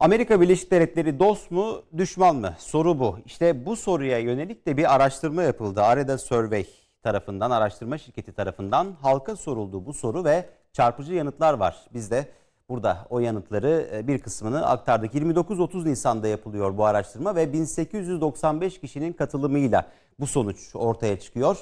Amerika Birleşik Devletleri dost mu, düşman mı? Soru bu. İşte bu soruya yönelik de bir araştırma yapıldı. Areda Survey tarafından, araştırma şirketi tarafından halka soruldu bu soru ve çarpıcı yanıtlar var. Biz de burada o yanıtları e, bir kısmını aktardık. 29-30 Nisan'da yapılıyor bu araştırma ve 1895 kişinin katılımıyla bu sonuç ortaya çıkıyor.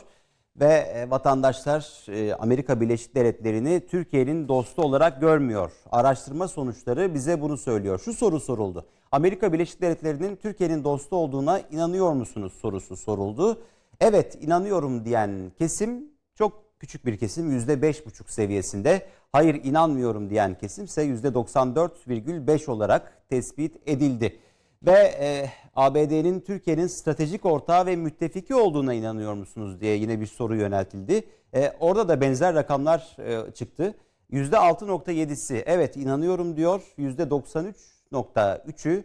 Ve e, vatandaşlar e, Amerika Birleşik Devletleri'ni Türkiye'nin dostu olarak görmüyor. Araştırma sonuçları bize bunu söylüyor. Şu soru soruldu. Amerika Birleşik Devletleri'nin Türkiye'nin dostu olduğuna inanıyor musunuz sorusu soruldu. Evet inanıyorum diyen kesim çok küçük bir kesim %5,5 seviyesinde. Hayır inanmıyorum diyen kesim ise %94,5 olarak tespit edildi. Ve e, ABD'nin Türkiye'nin stratejik ortağı ve müttefiki olduğuna inanıyor musunuz diye yine bir soru yöneltildi. E, orada da benzer rakamlar e, çıktı. %6.7'si evet inanıyorum diyor. %93.3'ü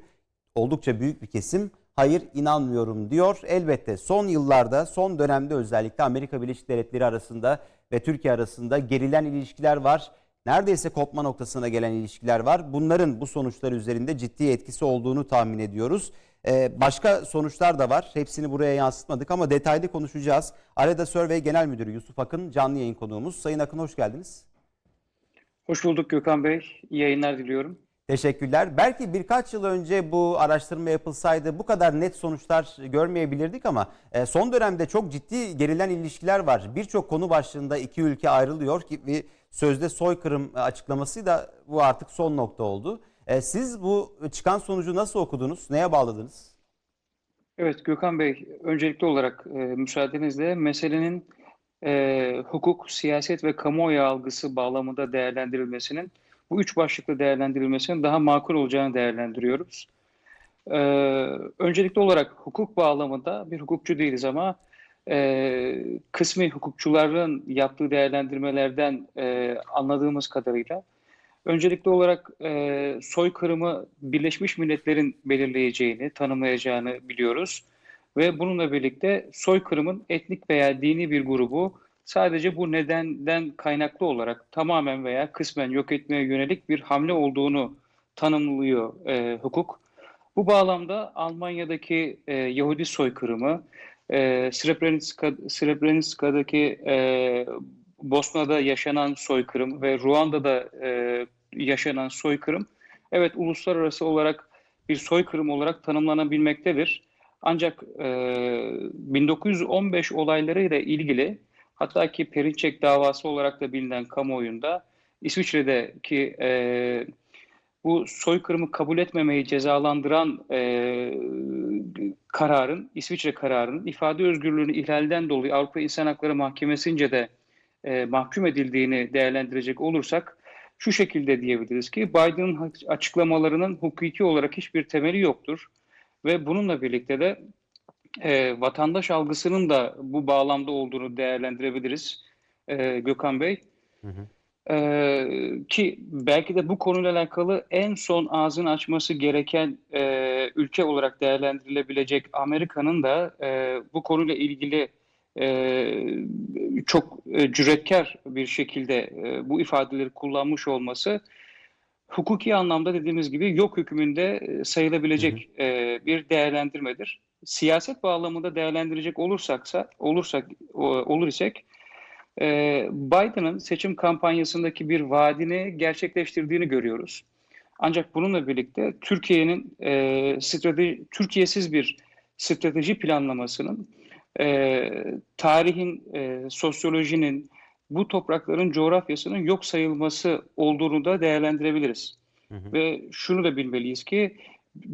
oldukça büyük bir kesim hayır inanmıyorum diyor. Elbette son yıllarda, son dönemde özellikle Amerika Birleşik Devletleri arasında ve Türkiye arasında gerilen ilişkiler var. Neredeyse kopma noktasına gelen ilişkiler var. Bunların bu sonuçlar üzerinde ciddi etkisi olduğunu tahmin ediyoruz. Ee, başka sonuçlar da var. Hepsini buraya yansıtmadık ama detaylı konuşacağız. Arada Survey Genel Müdürü Yusuf Akın canlı yayın konuğumuz. Sayın Akın hoş geldiniz. Hoş bulduk Gökhan Bey. İyi yayınlar diliyorum. Teşekkürler. Belki birkaç yıl önce bu araştırma yapılsaydı bu kadar net sonuçlar görmeyebilirdik ama e, son dönemde çok ciddi gerilen ilişkiler var. Birçok konu başlığında iki ülke ayrılıyor ki sözde soykırım açıklaması da bu artık son nokta oldu. E, Siz bu çıkan sonucu nasıl okudunuz? Neye bağladınız? Evet Gökhan Bey, öncelikli olarak e, müsaadenizle meselenin e, hukuk, siyaset ve kamuoyu algısı bağlamında değerlendirilmesinin, bu üç başlıklı değerlendirilmesinin daha makul olacağını değerlendiriyoruz. E, öncelikli olarak hukuk bağlamında bir hukukçu değiliz ama e, kısmi hukukçuların yaptığı değerlendirmelerden e, anladığımız kadarıyla Öncelikli olarak e, soykırımı Birleşmiş Milletler'in belirleyeceğini, tanımlayacağını biliyoruz. Ve bununla birlikte soykırımın etnik veya dini bir grubu sadece bu nedenden kaynaklı olarak tamamen veya kısmen yok etmeye yönelik bir hamle olduğunu tanımlıyor e, hukuk. Bu bağlamda Almanya'daki e, Yahudi soykırımı, e, Srebrenica, Srebrenica'daki e, Bosna'da yaşanan soykırım ve Ruanda'da e, yaşanan soykırım evet uluslararası olarak bir soykırım olarak tanımlanabilmektedir. Ancak e, 1915 olaylarıyla ilgili hatta ki Perinçek davası olarak da bilinen kamuoyunda İsviçre'deki e, bu soykırımı kabul etmemeyi cezalandıran e, kararın, İsviçre kararının ifade özgürlüğünü ihlalden dolayı Avrupa İnsan Hakları Mahkemesi'nce de e, mahkum edildiğini değerlendirecek olursak şu şekilde diyebiliriz ki Biden'ın açıklamalarının hukuki olarak hiçbir temeli yoktur ve bununla birlikte de e, vatandaş algısının da bu bağlamda olduğunu değerlendirebiliriz e, Gökhan Bey. Hı hı. Ee, ki belki de bu konuyla alakalı en son ağzını açması gereken e, ülke olarak değerlendirilebilecek Amerika'nın da e, bu konuyla ilgili çok e, cüretkar bir şekilde e, bu ifadeleri kullanmış olması hukuki anlamda dediğimiz gibi yok hükmünde e, sayılabilecek hı hı. E, bir değerlendirmedir. Siyaset bağlamında değerlendirecek olursaksa olursak olur isek e, Biden'ın seçim kampanyasındaki bir vaadini gerçekleştirdiğini görüyoruz. Ancak bununla birlikte Türkiye'nin e, strateji Türkiye'siz bir strateji planlamasının e, tarihin, e, sosyolojinin, bu toprakların coğrafyasının yok sayılması olduğunu da değerlendirebiliriz. Hı hı. Ve şunu da bilmeliyiz ki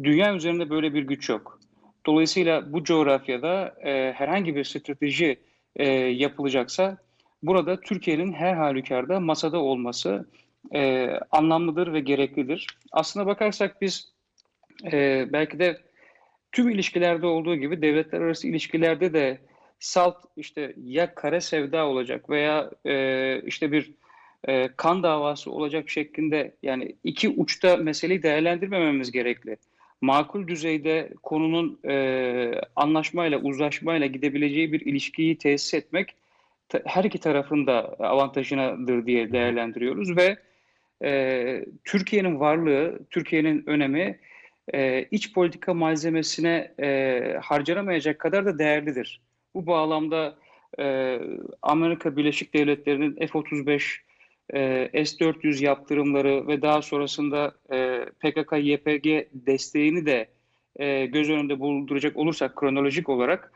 dünya üzerinde böyle bir güç yok. Dolayısıyla bu coğrafyada e, herhangi bir strateji e, yapılacaksa burada Türkiye'nin her halükarda masada olması e, anlamlıdır ve gereklidir. Aslına bakarsak biz e, belki de tüm ilişkilerde olduğu gibi devletler arası ilişkilerde de salt işte ya kara sevda olacak veya e, işte bir e, kan davası olacak şeklinde yani iki uçta meseleyi değerlendirmememiz gerekli. Makul düzeyde konunun e, anlaşmayla, uzlaşmayla gidebileceği bir ilişkiyi tesis etmek her iki tarafın da avantajınadır diye değerlendiriyoruz ve e, Türkiye'nin varlığı, Türkiye'nin önemi e, iç politika malzemesine e, harcanamayacak kadar da değerlidir. Bu bağlamda e, Amerika Birleşik Devletleri'nin F-35, e, S-400 yaptırımları ve daha sonrasında e, PKK-YPG desteğini de e, göz önünde bulunduracak olursak kronolojik olarak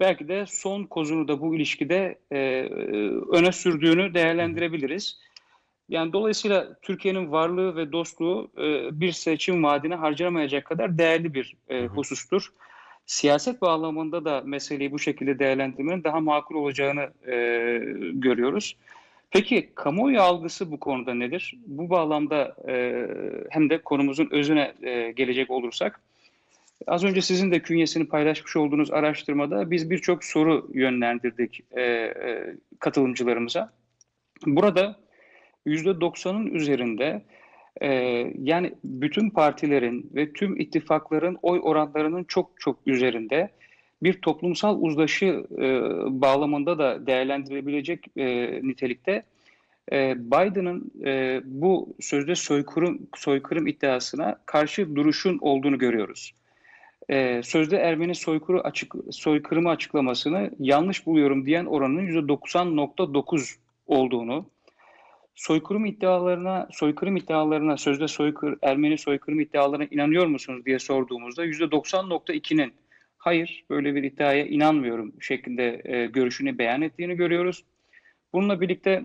belki de son kozunu da bu ilişkide e, öne sürdüğünü değerlendirebiliriz. Yani dolayısıyla Türkiye'nin varlığı ve dostluğu e, bir seçim vaadine harcanamayacak kadar değerli bir e, husustur. Siyaset bağlamında da meseleyi bu şekilde değerlendirmenin daha makul olacağını e, görüyoruz. Peki kamuoyu algısı bu konuda nedir? Bu bağlamda e, hem de konumuzun özüne e, gelecek olursak, az önce sizin de künyesini paylaşmış olduğunuz araştırmada biz birçok soru yönlendirdik e, e, katılımcılarımıza. Burada %90'ın üzerinde e, yani bütün partilerin ve tüm ittifakların oy oranlarının çok çok üzerinde bir toplumsal uzlaşı e, bağlamında da değerlendirilebilecek e, nitelikte e, Biden'ın e, bu sözde soykırım soykırım iddiasına karşı duruşun olduğunu görüyoruz. E, sözde Ermeni soykırı açık soykırımı açıklamasını yanlış buluyorum diyen oranın %90.9 olduğunu, soykırım iddialarına, soykırım iddialarına, sözde soykır, Ermeni soykırım iddialarına inanıyor musunuz diye sorduğumuzda %90.2'nin hayır böyle bir iddiaya inanmıyorum şeklinde e, görüşünü beyan ettiğini görüyoruz. Bununla birlikte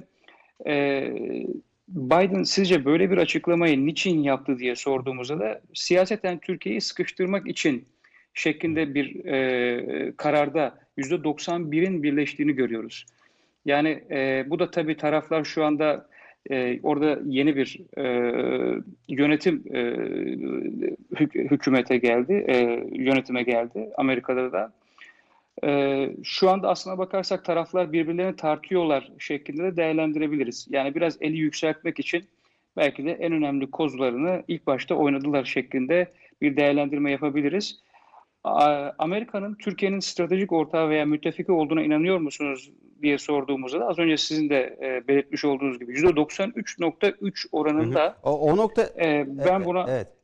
e, Biden sizce böyle bir açıklamayı niçin yaptı diye sorduğumuzda da siyaseten Türkiye'yi sıkıştırmak için şeklinde bir e, kararda %91'in birleştiğini görüyoruz. Yani e, bu da tabii taraflar şu anda e, orada yeni bir e, yönetim e, hük hükümete geldi, e, yönetime geldi Amerika'da da. E, şu anda aslına bakarsak taraflar birbirlerini tartıyorlar şeklinde de değerlendirebiliriz. Yani biraz eli yükseltmek için belki de en önemli kozlarını ilk başta oynadılar şeklinde bir değerlendirme yapabiliriz. Amerika'nın Türkiye'nin stratejik ortağı veya müttefiki olduğuna inanıyor musunuz diye sorduğumuzda da az önce sizin de e, belirtmiş olduğunuz gibi %93.3 oranında O, o nokta e, ben Evet, buna evet.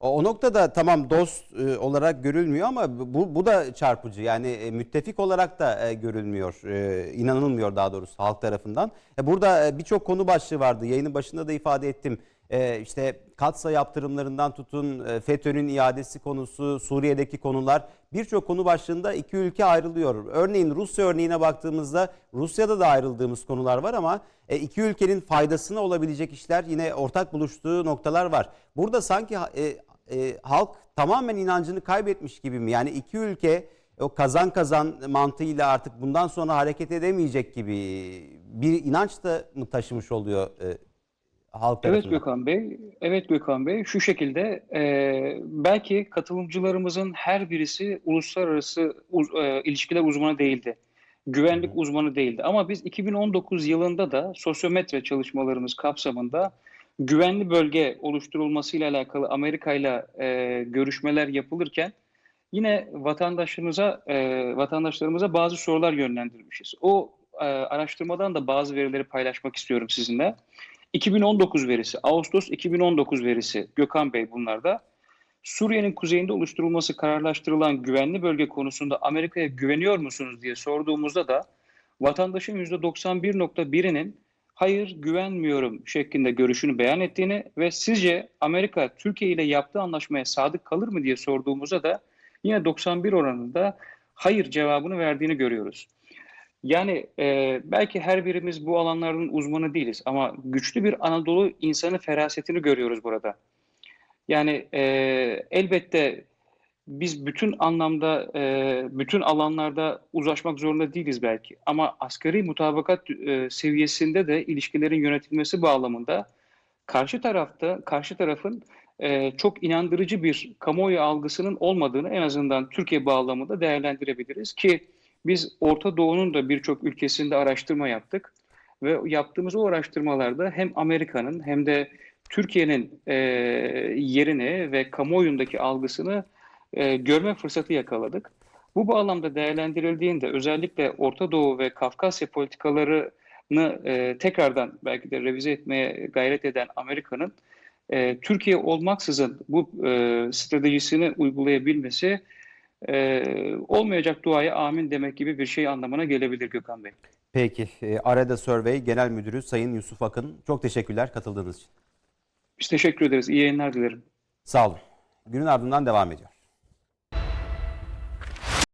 O, o noktada tamam dost e, olarak görülmüyor ama bu bu da çarpıcı. Yani e, müttefik olarak da e, görülmüyor, e, inanılmıyor daha doğrusu halk tarafından. E, burada e, birçok konu başlığı vardı. Yayının başında da ifade ettim. E, işte Katsa yaptırımlarından tutun, e, FETÖ'nün iadesi konusu, Suriye'deki konular birçok konu başlığında iki ülke ayrılıyor. Örneğin Rusya örneğine baktığımızda Rusya'da da ayrıldığımız konular var ama e, iki ülkenin faydasına olabilecek işler yine ortak buluştuğu noktalar var. Burada sanki e, halk tamamen inancını kaybetmiş gibi mi? Yani iki ülke o kazan kazan mantığıyla artık bundan sonra hareket edemeyecek gibi bir inanç da mı taşımış oluyor halk Evet tarafından? Gökhan Bey, evet Gökhan Bey şu şekilde e, belki katılımcılarımızın her birisi uluslararası uz, e, ilişkiler uzmanı değildi. Güvenlik uzmanı değildi. Ama biz 2019 yılında da sosyometre çalışmalarımız kapsamında güvenli bölge oluşturulmasıyla alakalı Amerika ile e, görüşmeler yapılırken yine vatandaşlarımıza e, vatandaşlarımıza bazı sorular yönlendirmişiz. O e, araştırmadan da bazı verileri paylaşmak istiyorum sizinle. 2019 verisi, Ağustos 2019 verisi Gökhan Bey bunlarda. Suriye'nin kuzeyinde oluşturulması kararlaştırılan güvenli bölge konusunda Amerika'ya güveniyor musunuz diye sorduğumuzda da vatandaşın %91.1'inin hayır güvenmiyorum şeklinde görüşünü beyan ettiğini ve sizce Amerika Türkiye ile yaptığı anlaşmaya sadık kalır mı diye sorduğumuzda da yine 91 oranında hayır cevabını verdiğini görüyoruz. Yani e, belki her birimiz bu alanların uzmanı değiliz ama güçlü bir Anadolu insanı ferasetini görüyoruz burada. Yani e, elbette biz bütün anlamda, e, bütün alanlarda uzlaşmak zorunda değiliz belki. Ama asgari mutabakat e, seviyesinde de ilişkilerin yönetilmesi bağlamında karşı tarafta, karşı tarafın e, çok inandırıcı bir kamuoyu algısının olmadığını en azından Türkiye bağlamında değerlendirebiliriz ki biz Orta Doğu'nun da birçok ülkesinde araştırma yaptık ve yaptığımız o araştırmalarda hem Amerika'nın hem de Türkiye'nin e, yerini ve kamuoyundaki algısını e, görme fırsatı yakaladık. Bu bağlamda değerlendirildiğinde özellikle Orta Doğu ve Kafkasya politikaları e, tekrardan belki de revize etmeye gayret eden Amerika'nın e, Türkiye olmaksızın bu e, stratejisini uygulayabilmesi e, olmayacak duaya amin demek gibi bir şey anlamına gelebilir Gökhan Bey. Peki, e, Areda Survey Genel Müdürü Sayın Yusuf Akın çok teşekkürler katıldığınız için. Biz teşekkür ederiz. İyi yayınlar dilerim. Sağ olun. Günün ardından devam ediyor.